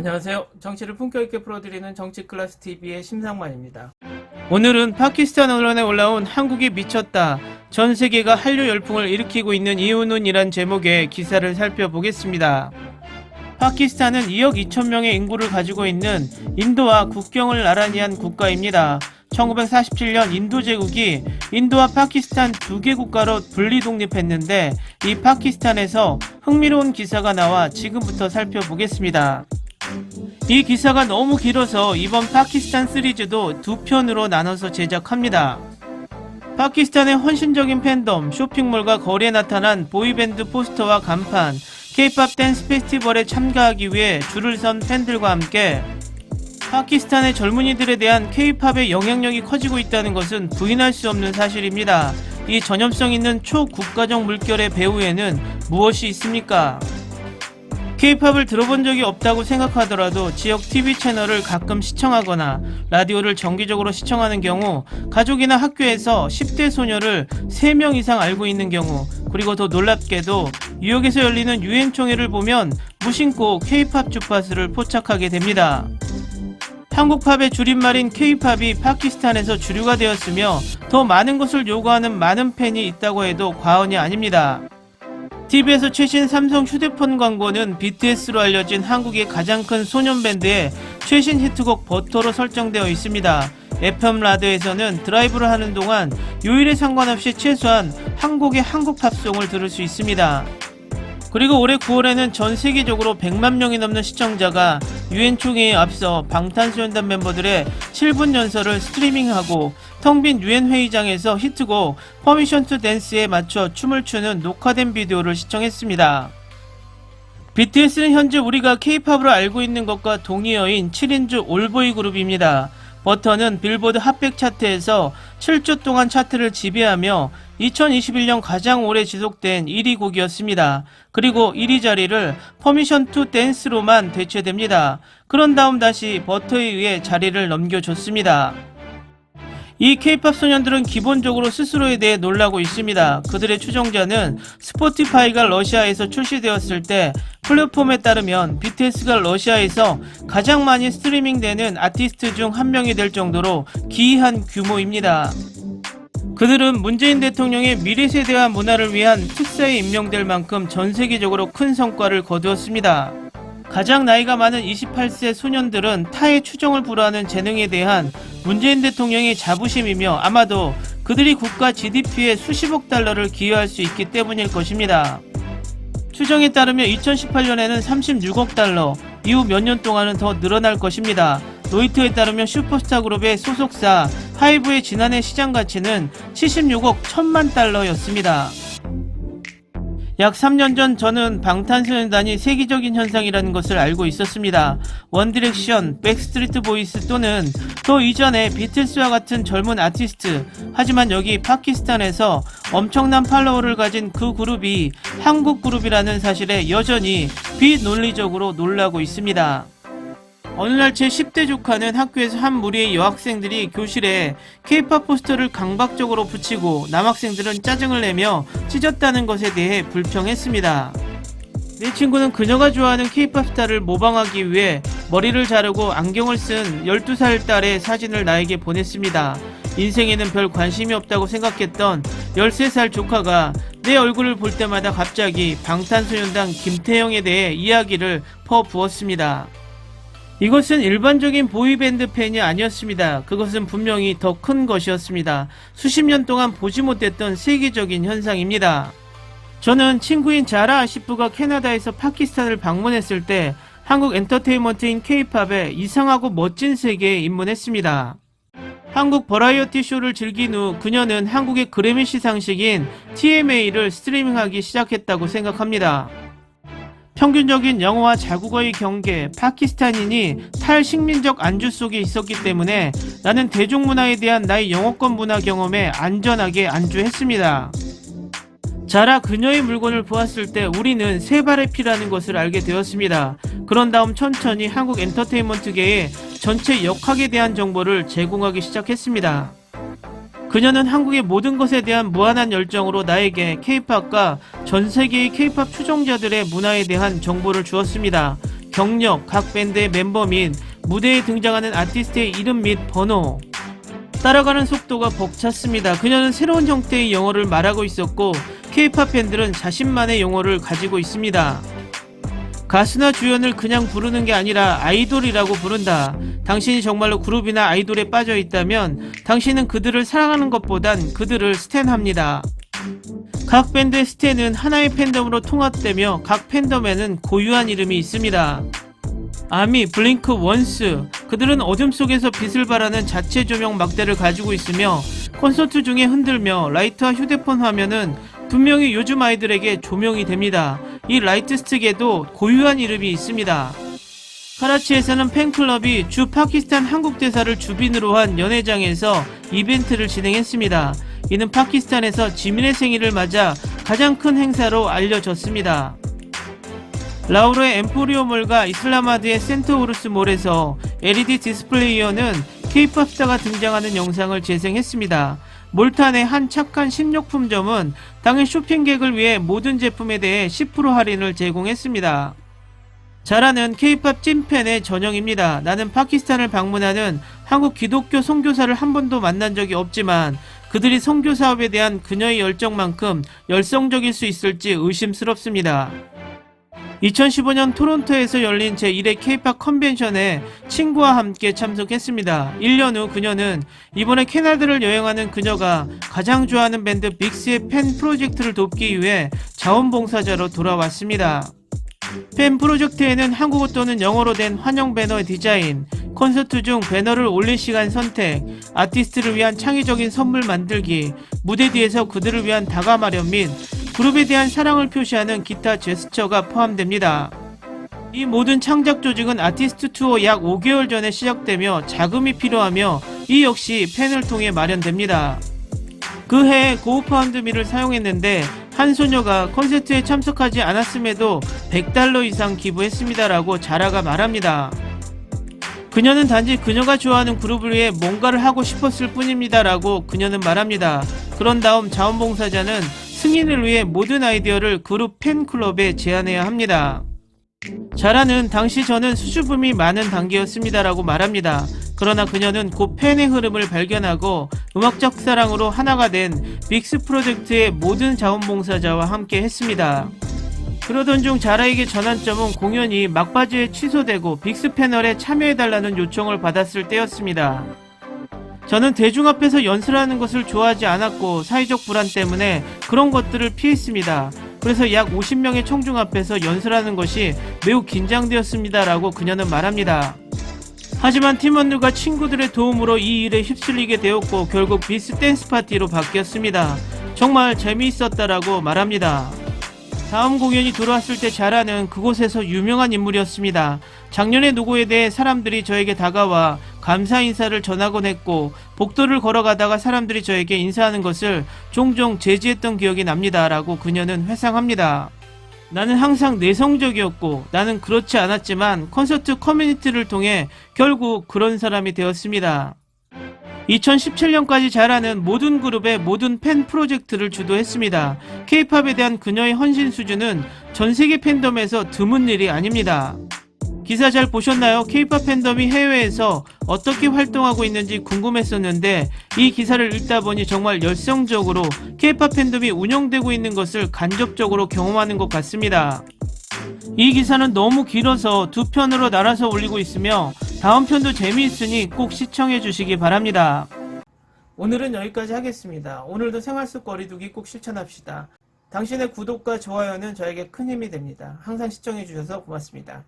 안녕하세요. 정치를 품격 있게 풀어드리는 정치 클래스 TV의 심상만입니다. 오늘은 파키스탄 언론에 올라온 한국이 미쳤다. 전 세계가 한류 열풍을 일으키고 있는 이유는이란 제목의 기사를 살펴보겠습니다. 파키스탄은 2억 2천 명의 인구를 가지고 있는 인도와 국경을 나란히 한 국가입니다. 1947년 인도 제국이 인도와 파키스탄 두 개 국가로 분리 독립했는데 이 파키스탄에서 흥미로운 기사가 나와 지금부터 살펴보겠습니다. 이 기사가 너무 길어서 이번 파키스탄 시리즈도 두 편으로 나눠서 제작합니다. 파키스탄의 헌신적인 팬덤, 쇼핑몰과 거리에 나타난 보이밴드 포스터와 간판, K-팝 댄스 페스티벌에 참가하기 위해 줄을 선 팬들과 함께 파키스탄의 젊은이들에 대한 K-팝의 영향력이 커지고 있다는 것은 부인할 수 없는 사실입니다. 이 전염성 있는 초국가적 물결의 배후에는 무엇이 있습니까? K-팝을 들어본 적이 없다고 생각하더라도 지역 TV 채널을 가끔 시청하거나 라디오를 정기적으로 시청하는 경우 가족이나 학교에서 10대 소녀를 3명 이상 알고 있는 경우 그리고 더 놀랍게도 뉴욕에서 열리는 유엔 총회를 보면 무심코 K-팝 주파수를 포착하게 됩니다. 한국 팝의 줄임말인 K-팝이 파키스탄에서 주류가 되었으며 더 많은 것을 요구하는 많은 팬이 있다고 해도 과언이 아닙니다. TV에서 최신 삼성 휴대폰 광고는 BTS로 알려진 한국의 가장 큰 소년 밴드의 최신 히트곡 버터로 설정되어 있습니다. FM 라디오에서는 드라이브를 하는 동안 요일에 상관없이 최소한 한 곡의 한국 팝송을 들을 수 있습니다. 그리고 올해 9월에는 전 세계적으로 100만 명이 넘는 시청자가 유엔 총회에 앞서 방탄소년단 멤버들의 7분 연설을 스트리밍하고 텅 빈 유엔 회의장에서 히트곡 퍼미션 투 댄스에 맞춰 춤을 추는 녹화된 비디오를 시청했습니다. BTS는 현재 우리가 K-팝으로 알고 있는 것과 동의어인 7인조 올보이 그룹입니다. 버터는 빌보드 핫백 차트에서 7주 동안 차트를 지배하며 2021년 가장 오래 지속된 1위 곡이었습니다. 그리고 1위 자리를 퍼미션 투 댄스로만 대체됩니다. 그런 다음 다시 버터에 의해 자리를 넘겨줬습니다. 이 케이팝 소년들은 기본적으로 스스로에 대해 놀라고 있습니다. 그들의 추종자는 스포티파이가 러시아에서 출시되었을 때 플랫폼에 따르면 BTS가 러시아에서 가장 많이 스트리밍되는 아티스트 중 한 명이 될 정도로 기이한 규모입니다. 그들은 문재인 대통령의 미래 세대와 문화를 위한 특사에 임명될 만큼 전 세계적으로 큰 성과를 거두었습니다. 가장 나이가 많은 28세 소년들은 타의 추종을 불허하는 재능에 대한 문재인 대통령의 자부심이며 아마도 그들이 국가 GDP에 수십억 달러를 기여할 수 있기 때문일 것입니다. 추정에 따르면 2018년에는 36억 달러, 이후 몇 년 동안은 더 늘어날 것입니다. 로이터에 따르면 슈퍼스타 그룹의 소속사 하이브의 지난해 시장 가치는 76억 1천만 달러였습니다. 약 3년 전 저는 방탄소년단이 세계적인 현상이라는 것을 알고 있었습니다. 원디렉션, 백스트리트 보이스 또는 더 이전에 비틀스와 같은 젊은 아티스트. 하지만 여기 파키스탄에서 엄청난 팔로워를 가진 그 그룹이 한국 그룹이라는 사실에 여전히 비논리적으로 놀라고 있습니다. 어느 날 제 10대 조카는 학교에서 한 무리의 여학생들이 교실에 케이팝 포스터를 강박적으로 붙이고 남학생들은 짜증을 내며 찢었다는 것에 대해 불평했습니다. 내 친구는 그녀가 좋아하는 케이팝 스타를 모방하기 위해 머리를 자르고 안경을 쓴 12살 딸의 사진을 나에게 보냈습니다. 인생에는 별 관심이 없다고 생각했던 13살 조카가 내 얼굴을 볼 때마다 갑자기 방탄소년단 김태형에 대해 이야기를 퍼부었습니다. 이것은 일반적인 보이밴드 팬이 아니었습니다. 그것은 분명히 더 큰 것이었습니다. 수십 년 동안 보지 못했던 세계적인 현상입니다. 저는 친구인 자라 아시프가 캐나다에서 파키스탄을 방문했을 때 한국 엔터테인먼트인 케이팝의 이상하고 멋진 세계에 입문했습니다. 한국 버라이어티 쇼를 즐긴 후 그녀는 한국의 그래미 시상식인 TMA를 스트리밍하기 시작했다고 생각합니다. 평균적인 영어와 자국어의 경계, 파키스탄인이 탈식민적 안주 속에 있었기 때문에 나는 대중문화에 대한 나의 영어권 문화 경험에 안전하게 안주했습니다. 자라 그녀의 물건을 보았을 때 우리는 세 발의 피라는 것을 알게 되었습니다. 그런 다음 천천히 한국 엔터테인먼트계의 전체 역학에 대한 정보를 제공하기 시작했습니다. 그녀는 한국의 모든 것에 대한 무한한 열정으로 나에게 케이팝과 전 세계의 케이팝 추종자들의 문화에 대한 정보를 주었습니다. 경력, 각 밴드의 멤버 및 무대에 등장하는 아티스트의 이름 및 번호. 따라가는 속도가 벅찼습니다. 그녀는 새로운 형태의 영어를 말하고 있었고 K-팝 팬들은 자신만의 용어를 가지고 있습니다. 가수나 주연을 그냥 부르는 게 아니라 아이돌이라고 부른다. 당신이 정말로 그룹이나 아이돌에 빠져 있다면 당신은 그들을 사랑하는 것보단 그들을 스탠합니다. 각 밴드의 스탠은 하나의 팬덤으로 통합되며 각 팬덤에는 고유한 이름이 있습니다. 아미, 블링크, 원스 그들은 어둠 속에서 빛을 발하는 자체 조명 막대를 가지고 있으며 콘서트 중에 흔들며 라이트와 휴대폰 화면은 분명히 요즘 아이들에게 조명이 됩니다. 이 라이트 스틱에도 고유한 이름이 있습니다. 카라치에서는 팬클럽이 주 파키스탄 한국 대사를 주빈으로 한 연회장에서 이벤트를 진행했습니다. 이는 파키스탄에서 지민의 생일을 맞아 가장 큰 행사로 알려졌습니다. 라우르의 엠포리오몰과 이슬라마드의 센트오르스 몰에서 LED 디스플레이어는 K-팝 스타가 등장하는 영상을 재생했습니다. 몰탄의 한 착한 식료품점은 당일 쇼핑객을 위해 모든 제품에 대해 10% 할인을 제공했습니다. 자라는 K-팝 찐팬의 전형입니다. 나는 파키스탄을 방문하는 한국 기독교 선교사를 한 번도 만난 적이 없지만 그들이 선교 사업에 대한 그녀의 열정만큼 열성적일 수 있을지 의심스럽습니다. 2015년 토론토에서 열린 제1회 K-팝 컨벤션에 친구와 함께 참석했습니다. 1년 후 그녀는 이번에 캐나다를 여행하는 그녀가 가장 좋아하는 밴드 빅스의 팬 프로젝트를 돕기 위해 자원봉사자로 돌아왔습니다. 팬 프로젝트에는 한국어 또는 영어로 된 환영 배너 디자인, 콘서트 중 배너를 올릴 시간 선택, 아티스트를 위한 창의적인 선물 만들기, 무대 뒤에서 그들을 위한 다가 마련 및 그룹에 대한 사랑을 표시하는 기타 제스처가 포함됩니다. 이 모든 창작 조직은 아티스트 투어 약 5개월 전에 시작되며 자금이 필요하며 이 역시 팬을 통해 마련됩니다. 그 해에 고우파운드미를 사용했는데 한 소녀가 콘서트에 참석하지 않았음에도 100달러 이상 기부했습니다라고 자라가 말합니다. 그녀는 단지 그녀가 좋아하는 그룹을 위해 뭔가를 하고 싶었을 뿐입니다라고 그녀는 말합니다. 그런 다음 자원봉사자는 승인을 위해 모든 아이디어를 그룹 팬클럽에 제안해야 합니다. 자라는 당시 저는 수줍음이 많은 단계였습니다라고 말합니다. 그러나 그녀는 곧 팬의 흐름을 발견하고 음악적 사랑으로 하나가 된 빅스 프로젝트의 모든 자원봉사자와 함께 했습니다. 그러던 중 자라에게 전한 점은 공연이 막바지에 취소되고 빅스 패널에 참여해달라는 요청을 받았을 때였습니다. 저는 대중 앞에서 연설하는 것을 좋아하지 않았고 사회적 불안 때문에 그런 것들을 피했습니다. 그래서 약 50명의 청중 앞에서 연설하는 것이 매우 긴장되었습니다 라고 그녀는 말합니다. 하지만 팀원들과 친구들의 도움으로 이 일에 휩쓸리게 되었고 결국 비스 댄스 파티로 바뀌었습니다. 정말 재미있었다라고 말합니다. 다음 공연이 들어왔을 때 자라는 그곳에서 유명한 인물이었습니다. 작년의 노고에 대해 사람들이 저에게 다가와 감사 인사를 전하곤 했고 복도를 걸어가다가 사람들이 저에게 인사하는 것을 종종 제지했던 기억이 납니다 라고 그녀는 회상합니다. 나는 항상 내성적이었고 나는 그렇지 않았지만 콘서트 커뮤니티를 통해 결국 그런 사람이 되었습니다. 2017년까지 자라는 모든 그룹의 모든 팬 프로젝트를 주도했습니다. K-팝에 대한 그녀의 헌신 수준은 전 세계 팬덤에서 드문 일이 아닙니다. 기사 잘 보셨나요? K-팝 팬덤이 해외에서 어떻게 활동하고 있는지 궁금했었는데 이 기사를 읽다 보니 정말 열성적으로 K-팝 팬덤이 운영되고 있는 것을 간접적으로 경험하는 것 같습니다. 이 기사는 너무 길어서 두 편으로 나눠서 올리고 있으며 다음 편도 재미있으니 꼭 시청해 주시기 바랍니다. 오늘은 여기까지 하겠습니다. 오늘도 생활 속 거리두기 꼭 실천합시다. 당신의 구독과 좋아요는 저에게 큰 힘이 됩니다. 항상 시청해 주셔서 고맙습니다.